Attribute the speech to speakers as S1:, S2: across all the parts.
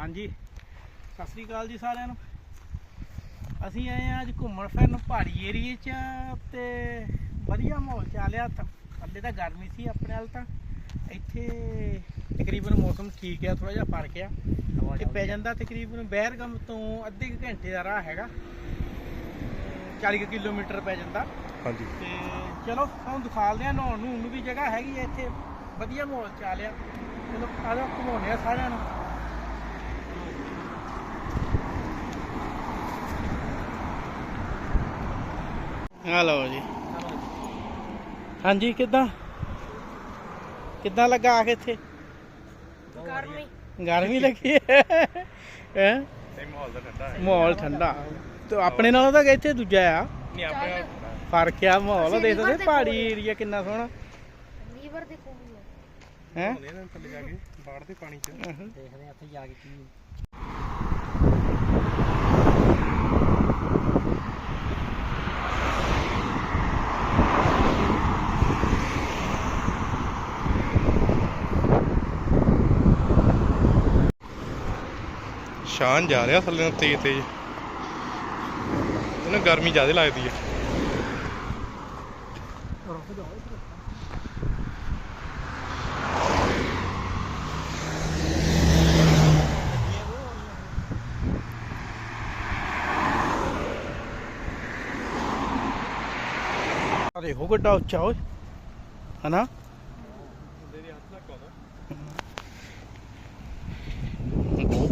S1: ਹਾਂਜੀ। ਸਤਿ ਸ੍ਰੀ ਅਕਾਲ ਜੀ ਸਾਰਿਆਂ ਨੂੰ। ਅਸੀਂ ਆਏ ਆ ਅੱਜ ਘੁੰਮਣ ਫਿਰਨ ਪਹਾੜੀ ਏਰੀਏ 'ਚ ਤੇ ਵਧੀਆ ਮਾਹੌਲ ਚੱਲਿਆ ਥੱਲੇ ਤਾਂ ਗਰਮੀ ਸੀ ਆਪਣੇ ਵੱਲ ਤਾਂ। ਇੱਥੇ ਤਕਰੀਬਨ ਮੌਸਮ ਠੀਕ ਆ ਥੋੜਾ ਜਿਹਾ ਫ਼ਰਕ ਆ। ਇਹ ਪੈ ਜਾਂਦਾ ਤਕਰੀਬਨ ਬਹਿਰਗਮ ਤੋਂ ਅੱਧੇ ਘੰਟੇ ਦਾ ਰਾਹ ਹੈਗਾ। 40 ਕੁ ਕਿਲੋਮੀਟਰ ਪੈ ਜਾਂਦਾ।
S2: ਹਾਂਜੀ।
S1: ਤੇ ਚਲੋ ਤੁਹਾਨੂੰ ਦਿਖਾਲਦੇ ਆ ਨਹਾਉਣ ਨੂੰ ਵੀ ਜਗ੍ਹਾ ਹੈਗੀ ਆ ਇੱਥੇ। ਵਧੀਆ ਮਾਹੌਲ ਚੱਲਿਆ ਚਲੋ ਆ ਜਾਓ ਘੁਮਾਉਂਦੇ ਆ ਸਾਰਿਆਂ ਨੂੰ। ਆ ਲਓ ਜੀ। ਹਾਂਜੀ ਕਿੱਦਾਂ? ਕਿੱਦਾਂ ਲੱਗਾ ਆ ਕੇ ਇੱਥੇ?
S3: ਗਰਮੀ।
S1: ਗਰਮੀ ਲੱਗੀ ਹੈ। ਹੈ?
S2: ਮਾਹੌਲ ਠੰਡਾ ਹੈ।
S1: ਮਾਹੌਲ ਠੰਡਾ। ਤੇ ਆਪਣੇ ਨਾਲੋਂ ਤਾਂ ਇੱਥੇ ਦੂਜਾ ਆ।
S2: ਨਹੀਂ ਆਪਣੇ
S1: ਫ਼ਰਕ ਆ ਮਾਹੌਲ ਦੇਖ ਸਕਦੇ ਪਹਾੜੀ। ਏਰੀਆ ਕਿੰਨਾ ਸੋਹਣਾ।
S3: ਲੀਵਰ ਦੇ ਕੋਲ
S1: ਹੈ
S2: ਨੇ ਥੱਲੇ ਜਾ ਕੇ ਬਾੜ ਦੇ ਪਾਣੀ ਚ।
S3: ਦੇਖਦੇ ਆ ਉੱਥੇ ਜਾ ਕੇ ਕੀ
S2: ਸ਼ਾਨ ਜਾ ਰਿਹਾ ਥੱਲੇ ਨੂੰ ਤੇਜ਼ ਤੇਜ਼। ਇਹਨੂੰ ਗਰਮੀ ਜ਼ਿਆਦਾ ਲੱਗਦੀ ਹੈ।
S1: ਆ ਦੇਖੋ ਗੱਡਾ ਉੱਚਾ ਓਏ। ਹਨਾ? ਬਹੁਤ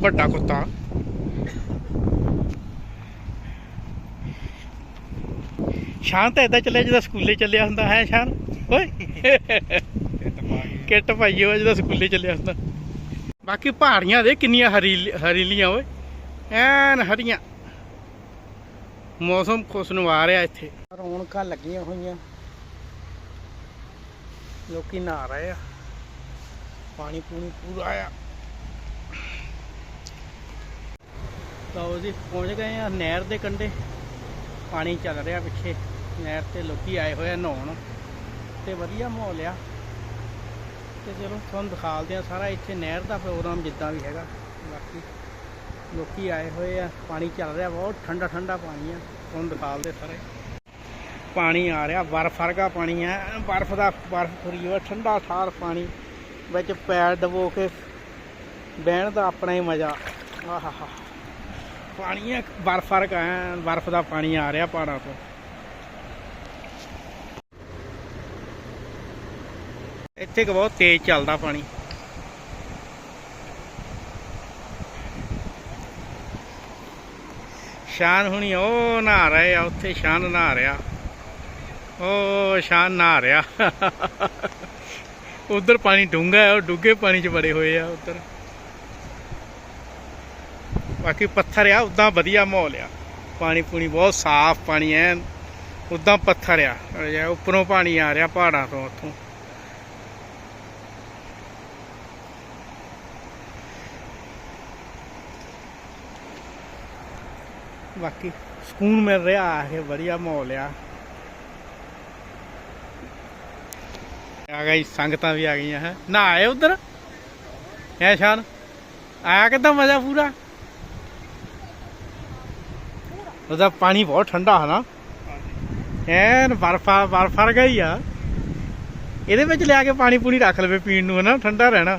S1: ਵੱਡਾ ਕੁੱਤਾ। ਸ਼ਾਂਤ ਐਦਾਂ ਚੱਲਿਆ ਜਿੱਦਾਂ ਸਕੂਲੇ ਚੱਲਿਆ ਹੁੰਦਾ, ਹੈ ਸ਼ਾਨ? ਓਏ। ਕਿੱਟ ਪਾਈਏ ਉਹ ਜਿਹਦਾ ਸਕੂਲੇ ਚੱਲਿਆ ਹੁੰਦਾ। ਬਾਕੀ ਪਹਾੜੀਆਂ ਦੇ ਕਿੰਨੀਆਂ ਹਰੀਲੀਆਂ ਓਏ। ਐਨ ਹਰੀਆਂ। ਮੌਸਮ ਖੁਸ਼ਨੁਮਾ ਰਿਹਾ ਇੱਥੇ। ਰੌਣਕਾਂ ਲੱਗੀਆਂ ਹੋਈਆਂ। ਲੋਕੀ ਨਹਾ ਰਹੇ ਆ। ਪਾਣੀ ਪੂਣੀ ਪੂਰਾ ਆ। ਤਾਂ ਜੀ, ਪਹੁੰਚ ਗਏ ਆ ਨਹਿਰ ਦੇ ਕੰਢੇ। ਪਾਣੀ ਚੱਲ ਰਿਹਾ ਪਿੱਛੇ। ਨਹਿਰ ਤੇ ਲੋਕੀ ਆਏ ਹੋਏ ਆ ਨਹਾਉਣ। ਤੇ ਵਧੀਆ ਮਾਹੌਲ ਆ। ਤੇ ਚਲੋ, ਤੁਹਾਨੂੰ ਦਿਖਾਲਦੇ ਆ ਸਾਰਾ ਇੱਥੇ ਨਹਿਰ ਦਾ ਪ੍ਰੋਗਰਾਮ ਜਿੱਦਾਂ ਵੀ ਹੈਗਾ। ਬਾਕੀ ਲੋਕੀ ਆਏ ਹੋਏ ਆ, ਪਾਣੀ ਚੱਲ ਰਿਹਾ, ਬਹੁਤ ਠੰਡਾ ਠੰਡਾ ਪਾਣੀ ਆ। ਤੁਹਾਨੂੰ ਦਿਖਾਲਦੇ ਸਾਰੇ। ਪਾਣੀ ਆ ਰਿਹਾ, ਬਰਫ਼ ਵਰਗਾ ਪਾਣੀ ਆ। ਬਰਫ਼ ਦਾ, ਬਰਫ਼ ਫਰੀ ਹੋਇਆ, ਠੰਡਾ ਠਾਰ ਪਾਣੀ। ਵਿੱਚ ਪੈਰ ਡਬੋ ਕੇ ਬਹਿਣ ਦਾ ਆਪਣਾ ਹੀ ਮਜ਼ਾ। ਆਹਾਹਾ ਪਾਣੀ ਆ ਬਰਫ਼ ਵਰਗਾ ਐਨ ਬਰਫ਼ ਦਾ ਪਾਣੀ ਆ ਰਿਹਾ ਪਹਾੜਾਂ ਤੋਂ। ਇੱਥੇ ਕਿ ਬਹੁਤ ਤੇਜ਼ ਚੱਲਦਾ ਪਾਣੀ। ਸ਼ਾਨ ਹੁਣੀ ਉਹ ਨਹਾ ਰਹੇ ਆ, ਉੱਥੇ ਸ਼ਾਨ ਨਹਾ ਰਿਹਾ। ਉਹ ਸ਼ਾਨ ਨਹਾ ਰਿਹਾ। ਉਧਰ ਪਾਣੀ ਡੂੰਘਾ ਹੈ, ਉਹ ਡੂੰਘੇ ਪਾਣੀ 'ਚ ਬੜੇ ਹੋਏ ਆ, ਉਧਰ। ਬਾਕੀ ਪੱਥਰ ਆ ਉਦਾਂ ਵਧੀਆ ਮਾਹੌਲ ਆ। ਪਾਣੀ ਪੂਣੀ ਬਹੁਤ ਸਾਫ਼, ਪਾਣੀ ਐ ਉਦਾਂ ਪੱਥਰ ਆ। ਉੱਪਰੋਂ ਪਾਣੀ ਆ ਰਿਹਾ ਪਹਾੜਾਂ ਤੋਂ ਉੱਥੋਂ। ਬਾਕੀ ਸਕੂਨ ਮਿਲ ਰਿਹਾ ਆ ਕੇ ਵਧੀਆ ਮਾਹੌਲ ਆ। ਆ ਗਈ, ਸੰਗਤਾਂ ਵੀ ਆ ਗਈਆਂ, ਹੈ। ਨਾ ਆਏ ਉਧਰ? ਐ ਸ਼ਾਨ ਆਇਆ ਕਿਦਾਂ ਮਜ਼ਾ ਪੂਰਾ? ਉਹਦਾ ਪਾਣੀ ਬਹੁਤ ਠੰਡਾ ਹੈ ਨਾ ਐਨ ਬਰਫਾ ਬਰਫ ਵਰਗਾ ਹੀ ਆ। ਇਹਦੇ ਵਿੱਚ ਲਿਆ ਕੇ ਪਾਣੀ ਪੂਣੀ ਰੱਖ ਲਵੇ ਪੀਣ ਨੂੰ ਹਨਾ ਠੰਡਾ ਰਹਿਣਾ।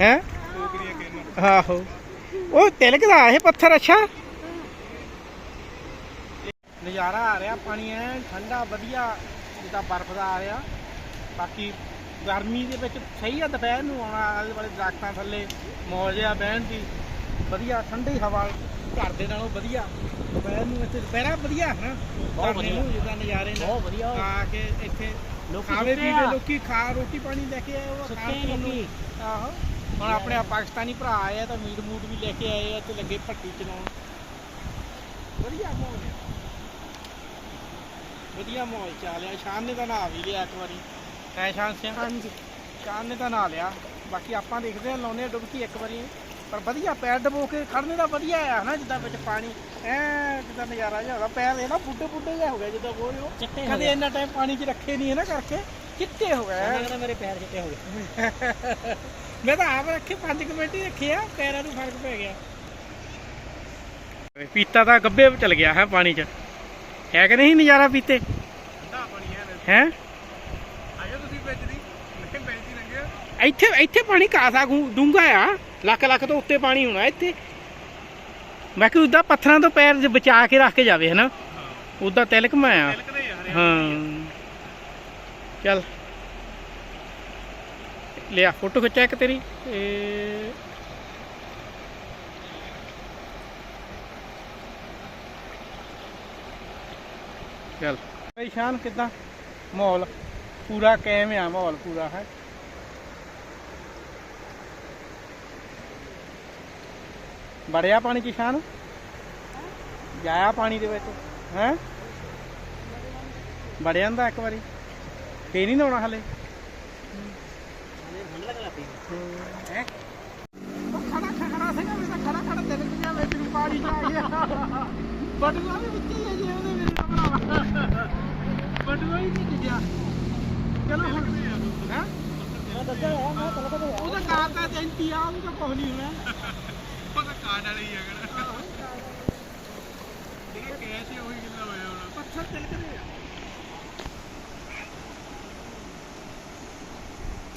S1: ਹੈ। ਆਹੋ। ਉਹ ਤਿਲਕਦਾ ਇਹ ਪੱਥਰ ਅੱਛਾ। ਨਜ਼ਾਰਾ ਆ ਰਿਹਾ ਪਾਣੀ ਐ ਠੰਡਾ ਵਧੀਆ। ਜਿੱਦਾਂ ਬਰਫ਼ ਦਾ ਆ ਰਿਹਾ। ਬਾਕੀ ਗਰਮੀ ਦੇ ਵਿੱਚ ਸਹੀ ਆ ਦੁਪਹਿਰ ਨੂੰ ਆਉਣਾ ਆਲੇ ਵਾਲੇ ਦਰਖਤਾਂ ਥੱਲੇ ਮੌਜ ਆ ਬਹਿਣ ਦੀ। ਵਧੀਆ ਠੰਡੀ ਹਵਾ ਘਰ ਦੇ ਨਾਲੋਂ ਵਧੀਆ। ਦੁਪਹਿਰ ਨੂੰ ਇੱਥੇ ਦੁਪਹਿਰਾ ਵਧੀਆ ਹੈ ਨਾ
S3: ਬਹੁਤ
S1: ਨੂੰ ਜਿੱਦਾਂ ਨਜ਼ਾਰੇ ਨੇ
S3: ਬਹੁਤ ਵਧੀਆ।
S1: ਆ ਕੇ ਇੱਥੇ
S3: ਲੋਕੀ
S1: ਖਾਵੇ ਪੀਵੇ। ਲੋਕੀ ਖਾ ਰੋਟੀ ਪਾਣੀ ਲੈ ਕੇ ਆਏ ਉਹ ਨੂੰ।
S3: ਲੋਕੀ।
S1: ਆਹੋ। ਹੁਣ ਆਪਣੇ ਆ ਪਾਕਿਸਤਾਨੀ ਭਰਾ ਆਏ ਆ ਤਾਂ ਮੀਟ ਮੂਟ ਵੀ ਲੈ ਕੇ ਆਏ ਆ ਤੇ ਲੱਗੇ ਭੱਟੀ ਚਲਾਉਣ। ਵਧੀਆ ਮਾਹੌਲ ਵਧੀਆ ਮਾਹੌਲ ਚਾਲਿਆ ਸ਼ਾਨ ਨੇ ਤਾਂ ਨਹਾ ਵੀ ਲਿਆ ਇੱਕ ਵਾਰੀ। ਐ ਸ਼ਾਨ ਸਿੰਘ?
S3: ਹਾਂਜੀ।
S1: ਸ਼ਾਨ ਨੇ ਤਾਂ ਨਹਾ ਲਿਆ। ਬਾਕੀ ਆਪਾਂ ਦੇਖਦੇ ਆ ਲਾਉਨੇ ਆ ਡੁਬਕੀ ਇੱਕ ਵਾਰੀ। ਪਰ ਵਧੀਆ ਪੈਰ ਡਬੋ ਕੇ ਖੜਨੇ ਦਾ ਵਧੀਆ ਆ ਹਨਾ ਜਿੱਦਾਂ ਵਿੱਚ ਪਾਣੀ ਐ ਜਿੱਦਾਂ ਨਜ਼ਾਰਾ ਜਿਹਾ ਹੋਗਾ ਪੈਰ ਇਹ ਨਾ ਬੁੱਢੇ ਬੁੱਢੇ ਜਿਹਾ ਹੋ ਗਿਆ ਜਿੱਦਾਂ ਬੋਲ ਰਹੇ
S3: ਚਿੱਟੇ
S1: ਹੋ ਕਦੇ ਇੰਨਾ ਟਾਈਮ ਪਾਣੀ 'ਚ ਰੱਖੇ ਨਹੀਂ ਹੈ ਨਾ ਕਰਕੇ ਚਿੱਟੇ ਹੋ ਗਏ।
S3: ਕਹਿੰਦਾ ਮੇਰੇ ਪੈਰ ਚਿੱਟੇ ਹੋ ਗਏ।
S1: ਮੈਂ ਤਾਂ ਆਪ ਰੱਖੇ 5 ਮਿੰਟ ਹੀ ਰੱਖੇ ਆ ਪੈਰਾਂ ਨੂੰ ਫ਼ਰਕ ਪੈ ਗਿਆ। ਪੀਤਾ ਤਾਂ ਗੱਬੇ ਚਲ ਗਿਆ ਹੈ ਪਾਣੀ 'ਚ। ਹੈ ਕਿ ਨਹੀਂ ਨਜ਼ਾਰਾ ਪੀਤੇ?
S2: ਠੰਡਾ ਪਾਣੀ ਹੈ
S1: ਹੈ?
S2: ਆਜੋ ਤੁਸੀਂ ਵਿੱਚ ਦੀ। ਮੈਂ ਦੀ ਲੰਘਿਆ
S1: ਇੱਥੇ ਇੱਥੇ ਪਾਣੀ ਕਾਸਾ ਡੂੰਗਾ ਆ। ਲੱਖ ਲੱਖ ਤੋਂ ਉੱਤੇ ਪਾਣੀ ਹੋਣਾ ਇੱਥੇ। ਮੈਂ ਕਿ ਉਦਾਂ ਪੱਥਰਾਂ ਤੋਂ ਪੈਰ ਜੇ ਬਚਾ ਕੇ ਰੱਖ ਕੇ ਜਾਵੇ ਹਨਾ? ਉਦਾਂ ਤਿਲਕ ਮੈਂ ਆ। ਹਾਂ। ਚੱਲ। ਲਿਆ ਫੋਟੋ ਖਿੱਚਾ ਇੱਕ ਤੇਰੀ। ਚੱਲ। ਬਈ ਸ਼ਾਨ ਕਿਦਾਂ? ਮਾਹੌਲ। ਪੂਰਾ ਕਾਇਮ ਆ ਮਾਹੌਲ ਪੂਰਾ ਹੈ? ਬੜਿਆ ਪਾਣੀ ਚ ਸ਼ਾਨ ਜਾਇਆ ਪਾਣੀ ਦੇ ਵਿੱਚ ਹੈ? ਵੜ ਜਾਂਦਾ ਇੱਕ ਵਾਰੀ। ਫੇਰ ਨਹੀਂ ਨਹਾਉਣਾ ਹਲੇ।
S3: ਠੰਡ ਲੱਗ ਲੱਗੀ
S1: ਹੈ ਖੜਾ ਖੜਾ ਸੀਗਾ ਮੈਂ ਤਾਂ ਖੜਾ ਖੜਾ ਦਿਲ ਚ ਗਿਆ ਵਿੱਚ ਨੂੰ ਪਾਣੀ ਚ ਆ। ਗਿਆ ਬਟੂਆ ਵੀ ਵਿੱਚ ਹੀ ਹੈ ਜੀ ਉਹਦੇ ਮੇਰੇ ਦਾ ਭਰਾਵਾ। ਬਟੂਆ ਹੀ ਵਿੱਚ ਗਿਆ। ਚਲੋ ਹੁਣ। ਹੈ?
S3: ਮੈਂ ਦੱਸਿਆ ਹੈ ਮੈਂ ਤਲਕ ਤੇ
S1: ਉਹਦਾ ਕਾਰ ਤਾਂ ਜੈਂਤੀ ਆ ਕੁਝ ਨਹੀਂ ਹੋਣਾ।
S2: ਕਾਰਡ ਵਾਲਾ ਹੀ ਹੈਗਾ ਜਿਹੜਾ ਕੈਸ਼ ਹੈ ਉਹੀ ਕਿੰਨਾ ਹੋਇਆ ਹੁਣ।
S1: ਪੱਥਰ ਤਿਲਕਦੇ ਆ।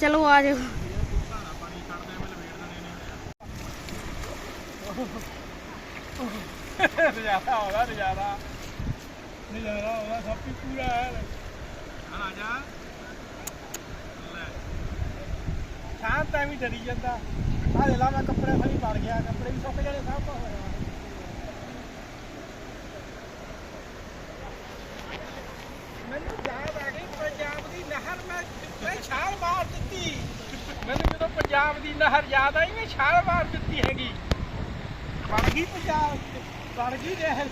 S3: ਚਲੋ ਆ ਜਾਓ।
S1: ਨਜ਼ਾਰਾ ਆਉਂਦਾ ਨਜ਼ਾਰਾ। ਨਜ਼ਾਰਾ ਆਉਂਦਾ ਸਭ ਕੁਝ ਪੂਰਾ ਹੈ।
S2: ਆ ਜਾ। ਲੈ।
S1: ਸ਼ਾਂਤ ਐਵੇਂ ਡਰੀ ਜਾਂਦਾ। ਆ ਦੇ ਲਾ ਮੈਂ ਕੱਪੜੇ ਫਲੀ ਵੜ ਗਿਆ ਕੱਪੜੇ ਵੀ ਸੁੱਕ ਜਾਣੇ ਸਭ ਕੁਝ ਮੈਨੂੰ ਯਾਦ ਆ ਗਈ ਪੰਜਾਬ ਦੀ ਨਹਿਰ ਮੈਂ ਮੈਂ ਛਾਲ ਮਾਰ ਦਿੱਤੀ। ਮੈਨੂੰ ਜਦੋਂ ਪੰਜਾਬ ਦੀ ਨਹਿਰ ਯਾਦ ਆਈ ਮੈਂ ਛਾਲ ਮਾਰ ਦਿੱਤੀ ਹੈਗੀ। ਬਣ ਗਈ ਪੰਜਾਬ ਬਣ ਗਈ ਨਹਿਰ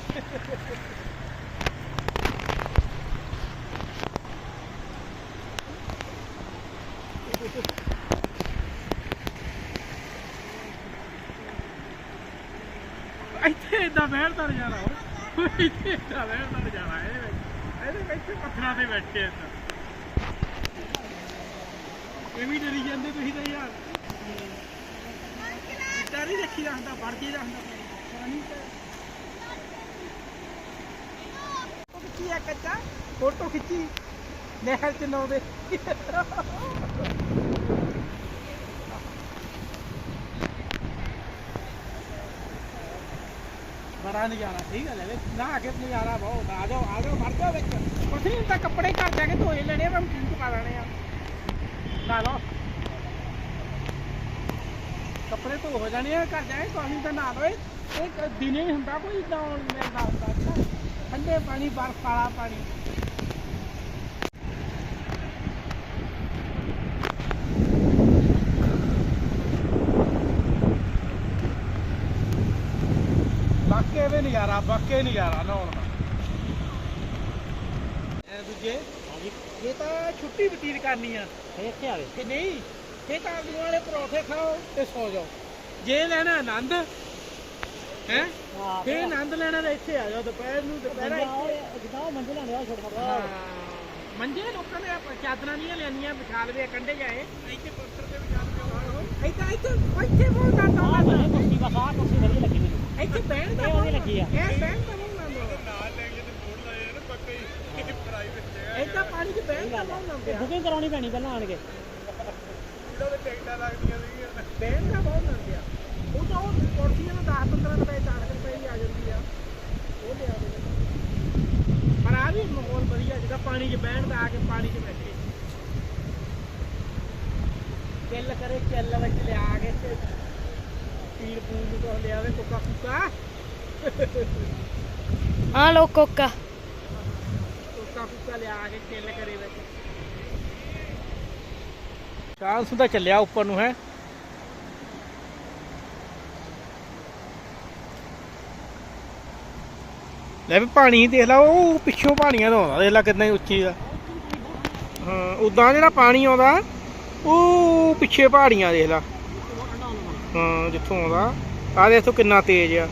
S1: ਇੱਥੇ ਇਦਾਂ ਬਹਿਣ ਨਜ਼ਾਰਾ ਹੋ ਇੱਥੇ ਬਹਿਣ ਦਾ ਨਜ਼ਾਰਾ ਇਹਦੇ ਵਿੱਚ। ਇਹਦੇ ਵਿੱਚ ਪੱਥਰਾਂ ਤੇ ਬੈਠੇ ਏਦਾਂ ਇਹ ਵੀ ਡਰੀ ਜਾਂਦੇ ਤੁਸੀਂ ਤਾਂ ਯਾਰ। ਇੱਦਾਂ ਨਹੀਂ ਰੱਖੀ ਰੱਖਦਾ ਵੜ ਕੇ ਰੱਖਦਾ ਪਾਣੀ ਤੇ ਫੋਟੋ ਆ ਕੱਚਾ, ਫੋਟੋ ਖਿੱਚੀ। ਨਹਿਰ ਚ ਨਾਉਂਦੇ ਬੜਾ ਨਜ਼ਾਰਾ ਠੀਕ ਹੈ ਲੈ ਨਾ ਕੇ ਨਜ਼ਾਰਾ ਬਹੁਤ ਆ। ਜਾਓ ਆ ਜਾਓ ਵੜ ਜਾਓ ਵਿੱਚ। ਕੁਛ ਨਹੀਂ ਤਾਂ ਕੱਪੜੇ ਘਰ ਜਾ ਕੇ ਧੋਏ ਲੈਣੇ ਆ ਮਸ਼ੀਨ ਚ ਪਾ ਲੈਣੇ ਆ। ਨਾ ਲਓ। ਕੱਪੜੇ ਧੋ ਹੋ ਜਾਣੇ ਆ, ਘਰ ਜਾ ਕੇ ਪਾਣੀ ਤਾਂ ਨਾ ਲਓ ਇਹ ਦਿਨੇ ਹੀ ਹੁੰਦਾ ਕੋਈ, ਇਦਾਂ ਮਿਲਦਾ ਹੁੰਦਾ ਠੰਡੇ ਪਾਣੀ, ਬਰਫ ਵਾਲਾ ਪਾਣੀ। ਬਾਕੇ ਵੀ ਨਜ਼ਾਰਾ ਬਾਕੇ ਨਜ਼ਾਰਾ ਨਹਾਉਣ ਦਾ। ਇਹ ਦੂਜੇ ਇਹ ਤਾਂ ਛੁੱਟੀ ਬਤੀਤ ਕਰਨੀ ਆ।
S3: ਇੱਥੇ ਆਵੇ
S1: ਕਿ ਨਹੀਂ ਇਹ ਤਾਂ ਆਲੂ ਵਾਲੇ ਪਰੌਠੇ ਖਾਓ ਤੇ ਸੌ ਜਾਓ। ਜੇ ਲੈਣਾ ਆਨੰਦ ਹੈ?
S3: ਹਾਂ
S1: ਫੇ ਆਨੰਦ ਲੈਣਾ ਤਾਂ ਇੱਥੇ ਆ ਜਾਓ ਦੁਪਹਿਰ ਨੂੰ ਦੁਪਹਿਰਾ
S3: ਜਿੱਦਾਂ ਮੰਜ਼ਿਲ ਆਂਦੇ ਆ ਛੋਟਾ। ਛੋਟਾ
S1: ਮੰਜੇ ਲੋਕਾਂ ਨੇ ਚਾਦਰਾਂ ਨਹੀਂ ਲੈਣੀਆਂ ਵਿਛਾਲ ਵੇ ਕੰਡੇ ਜਾਏ। ਇੱਥੇ ਪੱਥਰ ਤੇ ਵਿਛਾਲ ਕੇ ਇੱਥੇ ਇੱਥੇ ਇੱਥੇ ਬਹੁਤ ਦੰਦਾ
S3: ਬਣੇ ਕੁਰਸੀ ਬਸ ਕੁਰਸੀ ਵਧੀਆ
S1: ਇੱਥੇ ਬਹਿਣ ਦਾ
S3: ਉਹਦੀ ਲੱਗੀ ਆ।
S1: ਇਹ ਬਹਿਣ ਦਾ ਬਹੁਤ ਆਨੰਦ
S2: ਨਾਲ ਲੈ ਕੇ ਤੇ ਬੋਰਡ ਲਾਏ ਆ ਨਾ ਪੱਕਾ ਹੀ ਪ੍ਰਾਈਵੇਟ ਜਗ੍ਹਾ
S1: ਇੱਦਾਂ ਪਾਣੀ 'ਚ ਬਹਿਣ ਦਾ ਬਹੁਤ ਆ
S3: ਬੁਕਿੰਗ ਕਰਾਉਣੀ ਪੈਣੀ ਪਹਿਲਾਂ ਆਣ ਕੇ।
S2: ਜਿਹੜਾ ਤੇ ਟਿਕਟਾਂ ਲੱਗਦੀਆਂ ਸੀਗੀਆਂ।
S1: ਬਹਿਣ ਦਾ ਬਹੁਤ ਆਨੰਦ ਆ ਉਹ ਤਾਂ ਉਹ ਕੁਰਸੀਆਂ ਨੂੰ 10 15 ਰੁਪਏ 40 ਰੁਪਏ ਦੀ ਆ ਜਾਂਦੀ ਆ। ਉਹ ਲਿਆ ਦੇ ਪਰ ਆ ਵੀ ਮਾਹੌਲ ਵਧੀਆ ਜਿਹਦਾ ਪਾਣੀ 'ਚ ਬਹਿਣ ਦਾ ਆ ਕੇ ਪਾਣੀ 'ਚ ਬੈਠੇ। ਚੱਲ ਕਰੇ ਚੱਲ ਵਿੱਚ ਲਿਆ ਕੇ ਤੇ ਪੀਰ ਪੂਰ ਨੂੰ ਕੋਹ ਲਿਆਵੇ ਕੋਕਾ ਕੁਕਾ।
S3: ਹਾਂ ਲੋ ਕੋਕਾ।
S1: ਕੋਕਾ ਕੁਕਾ ਲਿਆ ਕੇ ਚੱਲ ਕਰੇ ਵਿੱਚ। ਚਾਂਸ ਦਾ ਚੱਲਿਆ ਉੱਪਰ ਨੂੰ ਹੈ। ਲੈ ਵੀ ਪਾਣੀ ਦੇਖ ਲਾ ਉਹ ਪਿੱਛੋਂ ਪਾਣੀਆਂ ਦਾ ਆਉਂਦਾ ਦੇਖ ਲਾ ਕਿੰਨਾ ਉੱਚੀ ਦਾ ਹਾਂ ਉਦਾਂ ਜਿਹੜਾ ਪਾਣੀ ਆਉਂਦਾ ਉਹ ਪਿੱਛੇ ਪਹਾੜੀਆਂ ਦੇਖ ਲਾ। ਜਿੱਥੋਂ ਆਉਂਦਾ। ਆ ਦੇ ਇੱਥੋਂ ਕਿੰਨਾ ਤੇਜ਼ ਆ।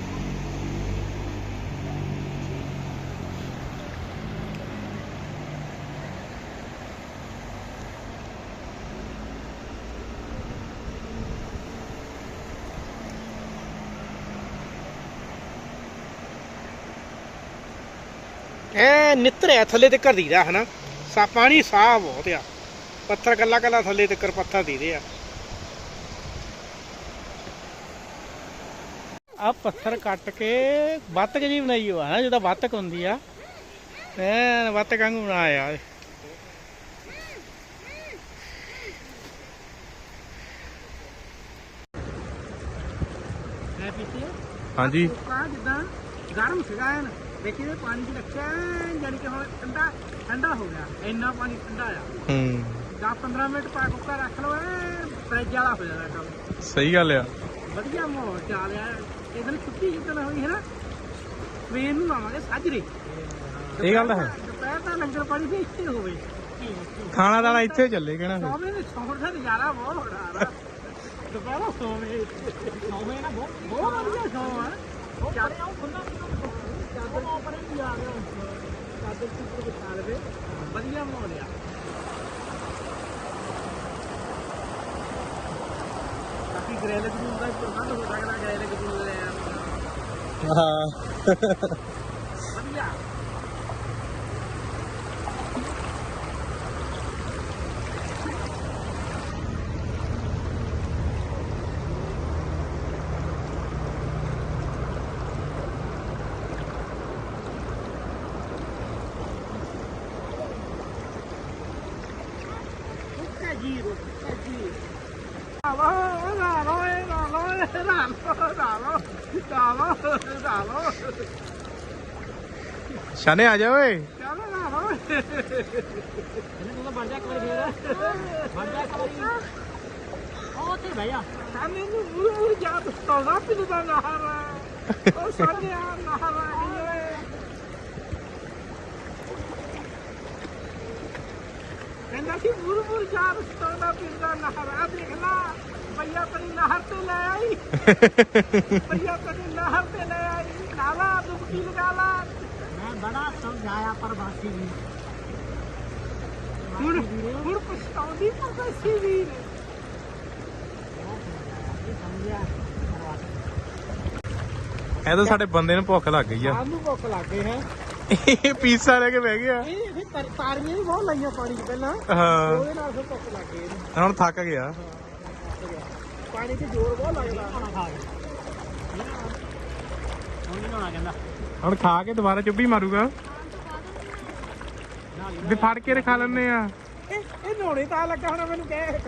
S1: ਐ ਨਿਤਰਿਆ ਥੱਲੇ ਤੇ ਘਰ ਦੀਦਾ, ਹਨਾ? ਸਾ, ਪਾਣੀ ਸਾਫ਼ ਬਹੁਤ ਆ। ਪੱਥਰ ਕੱਲਾ ਕੱਲਾ ਥੱਲੇ ਤੇ ਪੱਥਰ ਦੀਦੇ ਆ। ਆ ਪੱਥਰ ਕੱਟ ਕੇ ਬੱਤਕ ਜੀ ਬਣਾਈ ਹੋਆ ਨਾ ਜਿਹਦਾ ਬੱਤਕ ਹੁੰਦੀ ਆ। ਐ ਬੱਤਕ ਵਾਂਗੂ ਬਣਾਇਆ
S2: ਹਾਂਜੀ।
S1: ਕਾ ਜਿੱਦਾਂ ਗਰਮ ਸੀਗਾ ਐਨ। ਦੇਖੀ ਤੇ ਪਾਣੀ ਚ ਰੱਖਿਆ ਐਨ ਜਾਣੀ ਕਿ ਹੁਣ ਠੰਡਾ ਠੰਡਾ ਹੋ ਗਿਆ। ਇੰਨਾ ਪਾਣੀ ਠੰਡਾ ਆ।
S2: ਹੂੰ।
S1: 10 15 ਮਿੰਟ ਪਾ ਕੁੱਕਾ ਰੱਖ ਲਓ ਐ ਫਰਿੱਜ ਵਾਲਾ ਹੋ ਜਾਣਾ ਕੰਮ।
S2: ਸਹੀ ਗੱਲ ਆ।
S1: ਵਧੀਆ ਮਾਹੌਲ ਚੱਲ ਰਿਹਾ ਇਹ ਦਿਨ ਛੁੱਟੀ ਜਿੱਦਣ ਹੋਈ ਹੈ ਨਾ ਸਵੇਰ ਨੂੰ ਲਾਵਾਂਗੇ ਸਾਜਰੇ
S2: ਇਹ ਗੱਲ ਹੈ
S1: ਦੁਪਹਿਰ ਦਾ ਲੰਗਰ ਪਾਣੀ ਵੀ ਇੱਥੇ ਹੋਵੇ
S2: ਖਾਣਾ ਦਾਣਾ ਇੱਥੇ ਚੱਲੇਗਾ ਨਾ ਫਿਰ
S1: ਸੌਵੇਂ ਦੇ ਸੌਣ ਦਾ ਨਜ਼ਾਰਾ ਬਹੁਤ ਹੋਣਾ ਨਾ ਦੁਪਹਿਰਾ ਸੌਵੇਂ ਸੌਵੇਂ ਨਾ ਬਹੁਤ ਬਹੁਤ ਵਧੀਆ ਸੌਂ ਆ ਚਾਦਰ ਉਹ ਖੁੱਲਾ ਚਾਦਰ ਉੱਪਰ ਵੀ ਆ ਗਿਆ ਚਾਦਰ ਉੱਪਰ ਬਿਠਾ ਲਵੇ ਵਧੀਆ ਮਾਹੌਲ ਆ ਕਾਫੀ ਗ੍ਰੈਲ ਗਰੂਲ ਦਾ ਪ੍ਰਬੰਧ ਹੋ ਸਕਦਾ ਗ੍ਰੈਲ ਗਰੂਲ ਲੈ ਆ
S2: ਹਾਂ
S1: ਵਧੀਆ Cajido, cajido. Alô, alô, alô, alô, alô, alô, alô.
S2: Shane ਆ ਜਾ ਓਏ
S1: ਚੱਲ ਨਾ ਹੋ
S3: ਇਹਨੇ ਤੂੰ ਤਾਂ ਬਣ ਜਾ ਇੱਕ ਵਾਰੀ ਫੇਰ ਬਣ ਜਾ ਇੱਕ ਵਾਰੀ ਉਹ ਉੱਥੇ ਬਹਿ ਜਾ
S1: ਸਾਨੇ ਨੂੰ ਮੂਰ ਮੂਰ ਜਾ ਪਸਤਾਉਣਾ ਪਿੰਦਾ ਨਹਰ ਉਹ ਸਾਨੇ ਆ ਨਹਰ ਆ ਗਈ ਓਏ ਕਹਿੰਦਾ ਕਿ ਮੂਰ ਮੂਰ ਜਾ ਪਸਤਾਉਣਾ ਪਿੰਦਾ ਨਹਰ ਆ ਦੇਖ ਲਾ ਭਈਆ ਤੇਰੀ ਨਹਰ ਤੇ ਲੈ ਆਈ। ਭਈਆ ਤੇਰੀ ਨਹਰ ਤੇ ਲੈ ਆਈ। ਨਾਲਾ ਡੁਬਕੀ ਲਗਾ ਲਾ।
S3: ਮੈਂ ਬੜਾ ਸਮਝਾਇਆ ਪ੍ਰਵਾਸੀ ਨੂੰ
S1: ਹੁਣ ਹੁਣ ਪਛਤਾਉਂਦੀ ਪਰਦੇਸੀ ਵੀਰ।
S3: ਇਹ ਸਮਝਿਆ ਪ੍ਰਵਾਸੀ
S2: ਇਹ ਤਾਂ ਸਾਡੇ ਬੰਦੇ ਨੂੰ ਭੁੱਖ ਲੱਗ ਗਈ ਆ।
S1: ਸਾਨੂੰ ਭੁੱਖ ਲੱਗ ਗਈ ਹੈ।
S2: ਇਹ ਪੀਸਾ ਲੈ ਕੇ ਬਹਿ ਗਿਆ।
S1: ਇਹ ਇਹ ਤਾਰੀਆਂ ਵੀ ਬਹੁਤ ਲਾਈਆਂ ਪਾਣੀ ਪਹਿਲਾਂ।
S2: ਹਾਂ।
S1: ਉਹਦੇ ਨਾਲ ਫਿਰ ਭੁੱਖ ਲੱਗ ਗਈ
S2: ਹੁਣ ਥੱਕ ਗਿਆ।
S1: ਪਾਣੀ 'ਚ ਜ਼ੋਰ ਬਹੁਤ ਲੱਗਦਾ।
S3: ਖਾਣਾ ਖਾ ਕੇ ਹੁਣ ਨਹੀਂ ਨਹਾਉਣਾ ਕਹਿੰਦਾ
S2: ਹੁਣ ਖਾ ਕੇ ਦੁਬਾਰਾ ਚੁੱਭੀ ਮਾਰੂਗਾ। ਵੀ ਫੜ ਕੇ ਰਖਾ ਲੈਣੇ ਆ।
S1: ਇਹ ਨਹਾਉਣੇ ਤਾਂ ਲੱਗਾ ਹੁਣ ਮੈਨੂੰ ਕਹਿ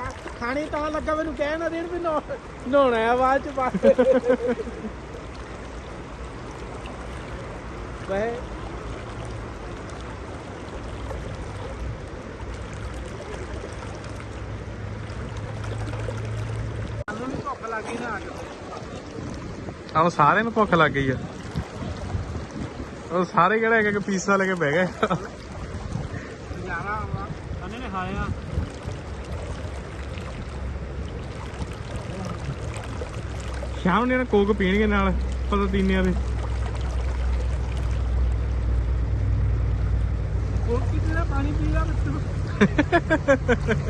S1: ਖਾਣੇ ਤਾਂ ਲੱਗਾ ਮੈਨੂੰ ਕਹਿ ਨਾ ਦੇਣ ਵੀ ਨਹਾ- ਨਹਾਉਣਾ ਆ ਬਾਅਦ 'ਚ ਬਸ। ਵੈ ਸਾਨੂੰ ਵੀ ਭੁੱਖ ਲੱਗ ਗਈ ਨਾ
S2: ਹੁਣ ਸਾਰਿਆਂ ਨੂੰ ਭੁੱਖ ਲੱਗ ਗਈ ਆ। ਉਹ ਸਾਰੇ ਕਿਹੜਾ ਇੱਕ ਇੱਕ ਪੀਸਾ ਲੈ ਕੇ ਬਹਿ ਗਏ।
S1: ਆਵਾ
S3: ਕੰਨੇ ਨੇ
S2: ਸ਼ਾਮ ਨੂੰ ਕੋਕ ਪੀਣਗੇ ਨਾਲ ਪਤਾ ਤੀਨਿਆਂ ਦੇ
S1: ਉਹ ਕੀ ਤੇਰਾ ਪਾਣੀ ਪੀਲਾ ਬੱਚੂ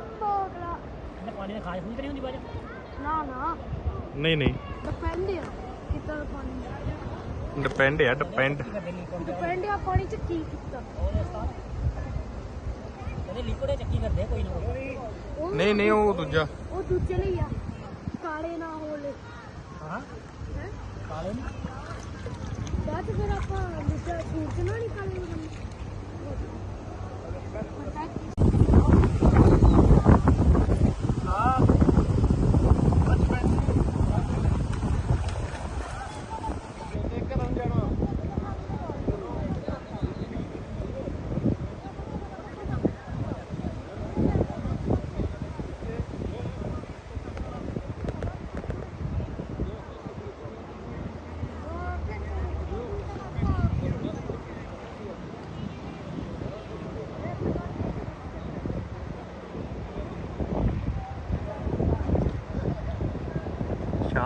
S3: ਇਹਨੇ ਪਾਣੀ ਨੇ ਖਾਜ ਹੁੰਦੀ ਨਹੀਂ ਹੁੰਦੀ ਬਾਜਾ
S4: ਨਾ ਨਾ
S2: ਨਹੀਂ ਨਹੀਂ
S4: ਡਿਪੈਂਡ ਆ ਕਿੱਦਾਂ ਦਾ ਪਾਣੀ
S2: ਡਿਪੈਂਡ ਆ ਡਿਪੈਂਡ
S4: ਡਿਪੈਂਡ ਆ ਪਾਣੀ ਚ ਕੀ ਕੀਤਾ।
S3: ਇਹਦੇ ਲਿਕੁਇਡ ਚੱਕੀ ਕਰਦੇ ਕੋਈ ਨਾ ਕੋਈ।
S4: ਉਹ
S2: ਨਹੀਂ ਨਹੀਂ ਉਹ ਦੂਜਾ।
S4: ਉਹ ਦੂਜੇ ਲਈ ਆ। ਕਾਲੇ ਨਾ ਹੋਲੇ
S3: ਹਾਂ?
S4: ਹੈ?
S3: ਕਾਲੇ ਨਹੀਂ?
S4: ਬਾਅਦ 'ਚ ਫਿਰ ਆਪਾਂ ਦੂਜਾ ਸੂਰਜ ਨਾਲ ਹੀ ਕਾਲੇ ਹੋ ਜਾਂਦੇ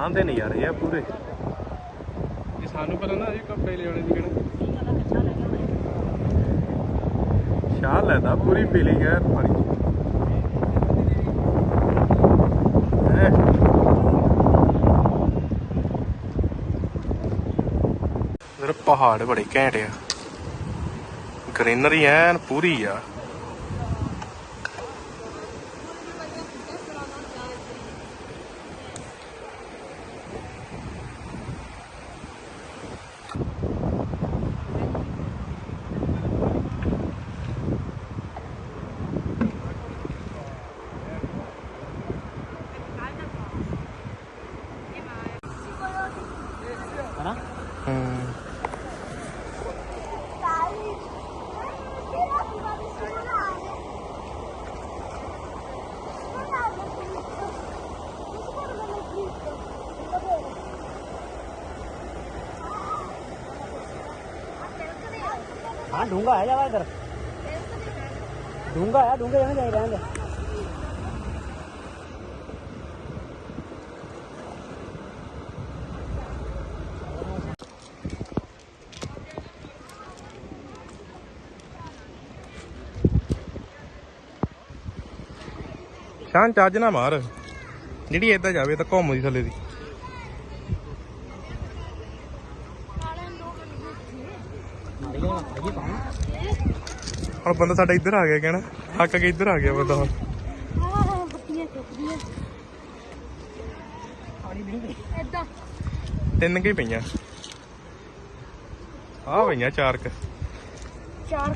S2: ਸ਼ਾਮ ਦੇ ਨਜ਼ਾਰੇ ਆ ਪੂਰੇ। ਸਾਨੂੰ ਪਤਾ ਨਾ ਅਸੀਂ ਕੱਪੜੇ ਲਿਆਉਣੇ ਸੀ ਕਿਹੜੇ ਸ਼ਾਹ ਲੈਦਾ ਪੂਰੀ ਫੀਲਿੰਗ ਹੈ? ਪਾਣੀ ਪਹਾੜ ਬੜੇ ਘੈਂਟ ਆ। ਗ੍ਰੀਨਰੀ ਐਨ ਪੂਰੀ ਆ।
S3: हाँ ढूंगा है जावा इधर ढूंगा है ढूंगे जाने जाए रहेंगे
S2: ਸ਼ਾਨ ਚੱਜ ਨਾ ਮਾਰ ਜਿਹੜੀ ਏਦਾਂ ਜਾਵੇ ਤਾਂ ਘੁੰਮਦੀ ਥੱਲੇ ਦੀ ਹੁਣ ਬੰਦਾ ਸਾਡਾ ਇੱਧਰ ਆ ਗਿਆ ਕਹਿਣਾ। ਹੱਕ ਕੇ ਇੱਧਰ ਆ ਗਿਆ ਬੰਦਾ ਹੁਣ। ਤਿੰਨ ਕੇ ਪਈਆਂ। ਆ ਪਈਆਂ ਚਾਰ ਕ।
S4: ਚਾਰ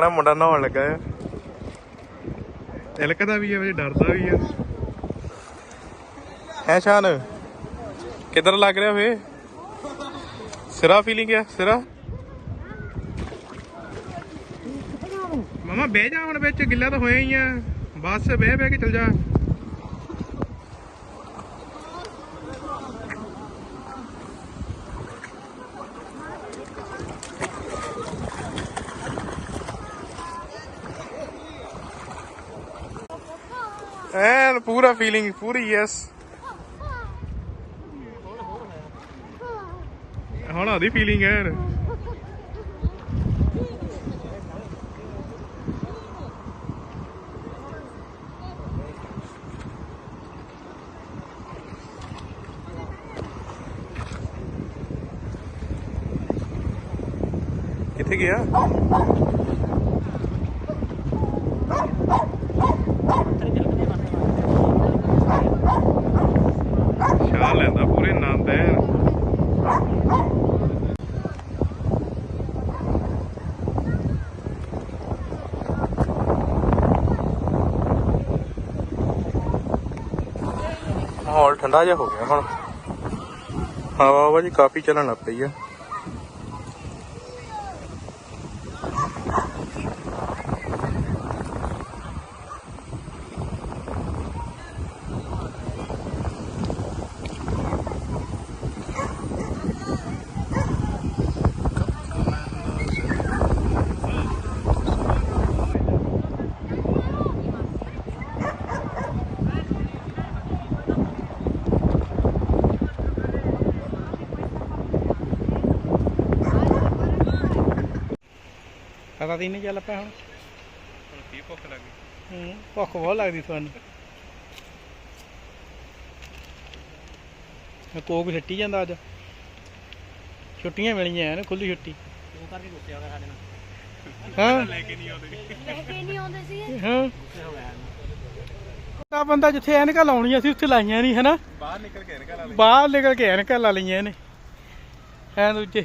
S2: ਅਗਲਾ ਮੁੰਡਾ ਨਹਾਉਣ ਲੱਗਾ ਆ ਤਿਲਕਦਾ ਵੀ ਆ ਵਜੇ ਡਰਦਾ ਵੀ ਆ ਹੈ ਸ਼ਾਨ? ਕਿੱਧਰ ਲੱਗ ਰਿਹਾ ਫੇ? ਸਿਰਾ ਫੀਲਿੰਗ ਆ ਸਿਰਾ? ਮਮਾ ਬਹਿ ਜਾ ਹੁਣ ਵਿੱਚ ਗਿੱਲਾ ਤਾਂ ਹੋਇਆ ਹੀ ਆ। ਬਸ ਬਹਿ ਬਹਿ ਕੇ ਚਲ ਜਾ। ਐਨ ਪੂਰਾ ਫੀਲਿੰਗ ਪੂਰੀ ਯੈਸ ਹੁਣ ਆਦੀ ਫੀਲਿੰਗ ਹੈ ਕਿੱਥੇ ਗਿਆ ਸ਼ਾਹ ਲੈਂਦਾ ਪੂਰੇ ਆਨੰਦ ਹੈ ਮਾਹੌਲ ਠੰਡਾ ਜਿਹਾ ਹੋ ਗਿਆ ਹੁਣ। ਹਵਾ ਹਵਾ ਜੀ ਕਾਫੀ ਚੱਲਣ ਲੱਗ ਪਈ ਆ।
S1: ਪਤਾ ਹੀ ਨਹੀਂ ਚੱਲ ਪਿਆ ਹੁਣ।
S2: ਭੁੱਖ
S1: ਬਹੁਤ ਲੱਗਦੀ ਤੁਹਾਨੂੰ। ਮੈਂ ਕੋਕ ਛੱਟੀ ਜਾਂਦਾ ਅੱਜ। ਛੁੱਟੀਆਂ ਮਿਲੀਆਂ ਐ ਖੁੱਲੀ ਛੁੱਟੀ। ਉਹ ਬੰਦਾ ਜਿੱਥੇ ਐਨਕਾਂ ਲਾਉਣੀਆਂ ਸੀ ਉੱਥੇ ਲਾਈਆਂ ਨਹੀਂ ਹੈਨਾ?
S2: ਬਾਹਰ ਨਿਕਲ ਕੇ ਐਨਕਾਂ ਲਾ ਲਈਆਂ।
S1: ਬਾਹਰ ਨਿਕਲ ਕੇ ਐਨਕਾਂ ਇਹਨੇ ਐ ਦੂਜੇ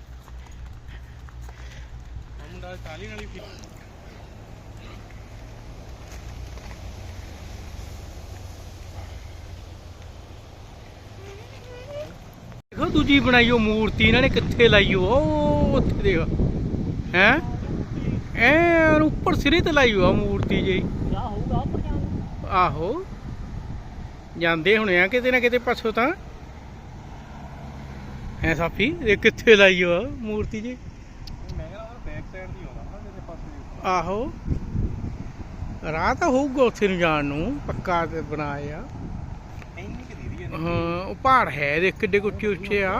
S2: ਆਹ ਮੁੰਡਾ ਕਾਲੀ
S1: ਦੇਖੋ ਦੂਜੀ ਬਣਾਈ ਉਹ ਮੂਰਤੀ, ਇਹਨਾਂ ਨੇ ਕਿੱਥੇ ਲਾਈ ਉਹ? ਉੱਥੇ ਦੇਖ। ਹੈ? ਐ ਉੱਪਰ ਸਿਰੇ ਤੇ ਲਾਈ ਉਹ ਮੂਰਤੀ ਜੀ ਆਹੋ। ਜਾਂਦੇ ਹੋਣੇ ਆ ਕਿਤੇ ਨਾ ਕਿਤੇ ਪਾਸੋਂ ਤਾਂ। ਐ ਸਾਫੀ, ਇਹ ਕਿੱਥੇ ਲਾਈ ਉਹ ਮੂਰਤੀ ਜੀ
S2: ਮੈਂ ਕਹਿੰਦਾ ਬੈਕ ਸਾਈਡ ਦੀ ਆਉਂਦਾ ਨਾ ਜਿਹਦੇ ਪਾਸੇ
S1: ਆਹੋ। ਰਾਹ ਤਾਂ ਹੋਊਗਾ ਉੱਥੇ ਨੂੰ ਜਾਣ ਨੂੰ ਪੱਕਾ ਤੇ ਬਣਾਇਆ
S2: ਇੰਨੀ ਕਿ ਦੀਦੀ ਹੈ
S1: ਉਹ ਪਹਾੜ ਹੈ ਦੇਖ ਕਿੱਡੇ ਉੱਚੇ ਉੱਚੇ ਆ।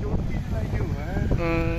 S2: ਚੋਟੀ ਜਿਹੀ ਲਾਈ ਹੋਇਆ ਹੈ।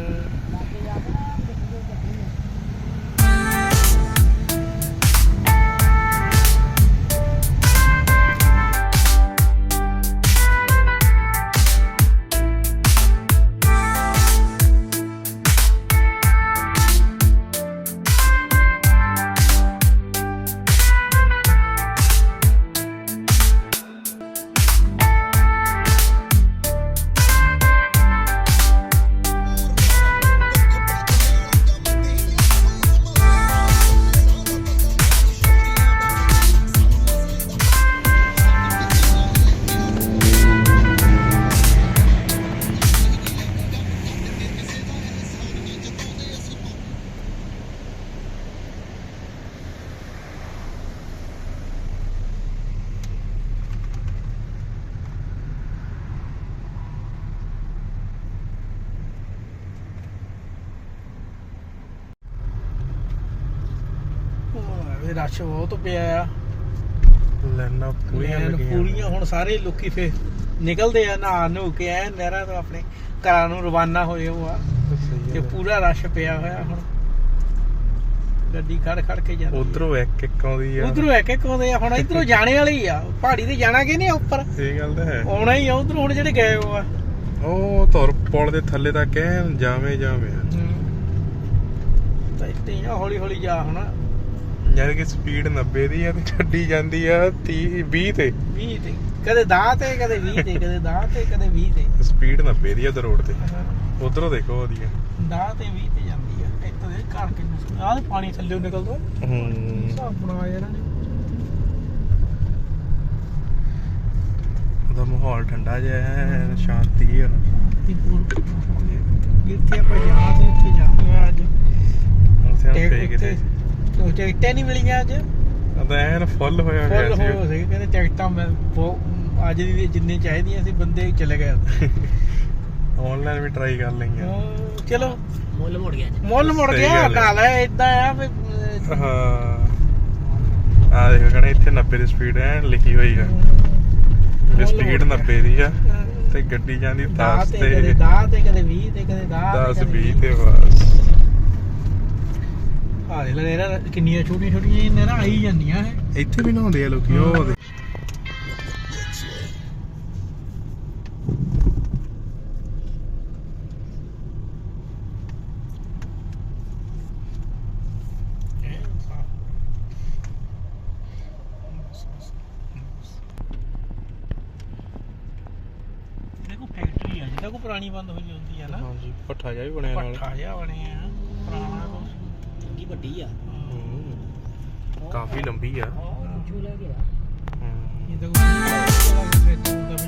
S1: ਇਹ ਰਸ਼ ਬਹੁਤ ਪਿਆ ਆ।
S2: ਲੈਣਾ ਪੂਰੀਆਂ ਲੱਗੀਆਂ।
S1: ਪੂਰੀਆਂ ਹੁਣ ਸਾਰੇ ਲੋਕੀ ਫੇ ਨਿਕਲਦੇ ਆ ਨਹਾ ਨੂੰ ਕੇ ਐ ਨਹਿਰਾਂ ਤੋਂ ਆਪਣੇ ਘਰਾਂ ਨੂੰ ਰਵਾਨਾ ਹੋਏ ਹੋ ਆ।
S2: ਸਹੀ
S1: ਤੇ ਪੂਰਾ ਰਸ਼ ਪਿਆ ਹੋਇਆ ਹੁਣ। ਗੱਡੀ ਖੜ ਖੜ ਕੇ ਜਾਂਦੀ
S2: ਉਧਰੋਂ ਇੱਕ ਇੱਕ ਆਉਂਦੀ ਆ।
S1: ਉਧਰੋਂ ਇੱਕ ਇੱਕ ਆਉਂਦੇ ਆ ਹੁਣ ਇਧਰੋਂ ਜਾਣੇ ਵਾਲੇ ਆ। ਪਹਾੜੀ ਤੇ ਜਾਣਾ ਕਿ ਨਹੀਂ ਉੱਪਰ?
S2: ਇਹ ਗੱਲ ਤਾਂ ਹੈ।
S1: ਆਉਣਾ ਹੀ ਆ ਉਧਰੋਂ ਹੁਣ ਜਿਹੜੇ ਗਏ ਹੋ ਆ।
S2: ਉਹ ਧੁਰ ਪੁਲ ਦੇ ਥੱਲੇ ਤੱਕ ਐ ਜਾਵੇਂ ਜਾਵੇਂ ਆ
S1: ਤਾਂ ਇੱਥੇ ਹੌਲੀ ਹੌਲੀ ਜਾ ਹੁਣ।
S2: ਯਾਰ ਕਿ ਸਪੀਡ 90 ਦੀ ਆ ਤੇ ਗੱਡੀ ਜਾਂਦੀ ਆ 30 20 ਤੇ।
S1: 20 ਤੇ। ਕਦੇ 10 ਤੇ ਕਦੇ 20 ਤੇ ਕਦੇ 10 ਤੇ ਕਦੇ 20 ਤੇ।
S2: ਸਪੀਡ 90 ਦੀ ਆ ਤੇ ਰੋਡ ਤੇ। ਉਧਰੋਂ ਦੇਖੋ ਉਹਦੀ
S1: 10 ਤੇ 20 ਤੇ ਜਾਂਦੀ ਆ। ਇੱਥੇ ਦੇ ਘਰ ਕਿੰਨਾ ਆਹ ਪਾਣੀ ਥੱਲੇ ਨਿਕਲਦਾ।
S2: ਹੂੰ।
S1: ਹਿਸਾਬ ਬਣਾਇਆ ਇਹਨਾਂ। ਨੇ
S2: ਉਹਦਾ ਮਾਹੌਲ ਠੰਡਾ ਜਿਹਾ ਹੈ ਸ਼ਾਂਤੀ ਆ।
S1: ਤੇ ਪੂਰ। ਜਿੱਥੇ ਆਪਾਂ ਜਾਣਾ ਤੇ ਉੱਥੇ ਜਾਵਾਂਗੇ ਅੱਜ
S2: ਉਸੇ
S1: ਟਿਕਟ
S2: ਫੇਕ ਤੇ
S1: ਉਹ ਟਿਕਟਾਂ ਨਹੀਂ ਮਿਲੀਆਂ ਅੱਜ।
S2: ਐਨ ਫੁੱਲ ਹੋਇਆ
S1: ਫੁੱਲ
S2: ਗਿਆ
S1: ਹੋ
S2: ਸੀ
S1: ਸੀ ਕਹਿੰਦੇ ਟਿਕਟਾਂ ਮੈਂ ਬਹੁਤ- ਅੱਜ ਦੀ ਜਿੰਨੇ ਚਾਹੀਦੀਆਂ ਸੀ ਬੰਦੇ ਚਲੇ ਗਏ
S2: ਆਨਲਾਈਨ ਵੀ ਟਰਾਈ ਕਰ ਲਈਆਂ।
S1: ਹਾਂ, ਚਲੋ।
S3: ਮੁੱਲ ਮੁੜ ਗਿਆ ਜੀ
S1: ਮੁੱਲ ਮੁੜ
S2: ਸਹੀ
S1: ਗਿਆ
S2: ਗੱਲ ਹੈ।
S1: ਹੈ ਇਦਾਂ ਆ ਵੀ ਅਹ,
S2: ਹਾਂ। ਆ ਦੇਖੋ ਕਹਣਾ ਇੱਥੇ 90 ਦੀ ਸਪੀਡ ਐ ਲਿਖੀ ਹੋਈ ਆ। ਵੀ ਸਪੀਡ
S1: ਮੁੜ
S2: 90 ਦੀ ਆ ਤੇ ਗੱਡੀ ਜਾਂਦੀ 10
S1: 10 ਤੇ
S2: ਤੇ
S1: ਕਦੇ 10 ਤੇ ਕਦੇ 20 ਤੇ ਕਦੇ 10
S2: 10 20 ਤੇ ਬਸ।
S1: ਆ ਦੇ ਲੈ ਇਹਨਾਂ ਕਿੰਨੀਆਂ ਛੋਟੀਆਂ ਛੋਟੀਆਂ ਇਹਨਾਂ ਨਾ ਆਈ ਜਾਂਦੀਆਂ ਹੈ
S2: ਇੱਥੇ ਵੀ ਨਹਾਉਂਦੇ ਆ ਲੋਕੀ ਉਹ ਦੇ।
S1: ਫੈਕਟਰੀ ਆ ਜਿਹਦਾ ਕੋ ਪੁਰਾਣੀ ਬੰਦ ਹੋਈ ਹੁੰਦੀ ਆ ਨਾ।
S2: ਹਾਂਜੀ ਪੱਠਾ ਜਿਹਾ ਵੀ ਬਣਿਆ ਨਾਲ।
S1: ਪੱਠਾ ਜਿਹਾ ਬਣਿਆ ਪੁਰਾਣਾ
S3: ਵੱਡੀ ਆ
S2: ਹੂੰ। ਕਾਫੀ ਲੰਬੀ ਆ
S3: ਪੁੱਛੂ ਲੈ ਗਿਆ
S2: ਹੂੰ।
S1: ਇਹ ਤਾਂ ਕੋਈ